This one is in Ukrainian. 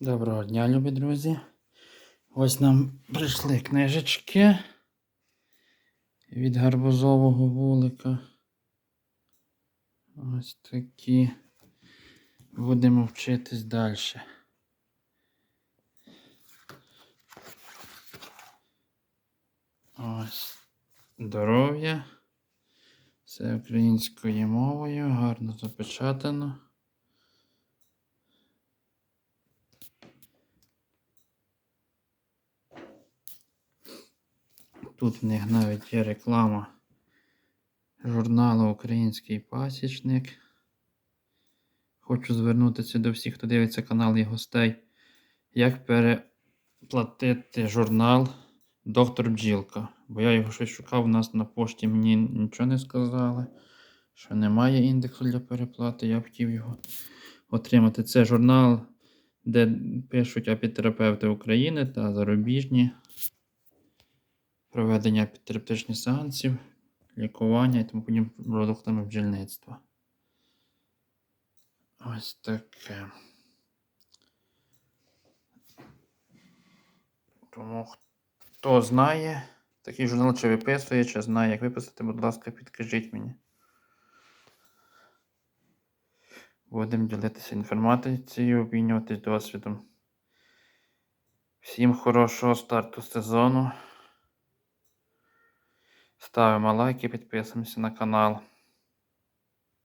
Доброго дня, любі друзі. Ось нам прийшли книжечки від гарбузового вулика. Ось такі. Будемо вчитись далі. Ось здоров'я. Все українською мовою, гарно запечатано. Тут в них навіть є реклама журналу Український пасічник. Хочу звернутися до всіх, хто дивиться канал і гостей. Як переплатити журнал Доктор Бджілка. Бо я його щось шукав, у нас на пошті мені нічого не сказали. Що немає індексу для переплати, я хотів його отримати. Це журнал, де пишуть апітерапевти України та зарубіжні проведення епітерапевтичних сеансів, лікування і тому подібними продуктами бджільництва. Ось таке. Тому хто знає, такий журнал чи виписує, чи знає, як виписати, будь ласка, підкажіть мені. Будемо ділитися інформацією, обмінюватись досвідом. Всім хорошого старту сезону. Ставимо лайки, підписуємося на канал.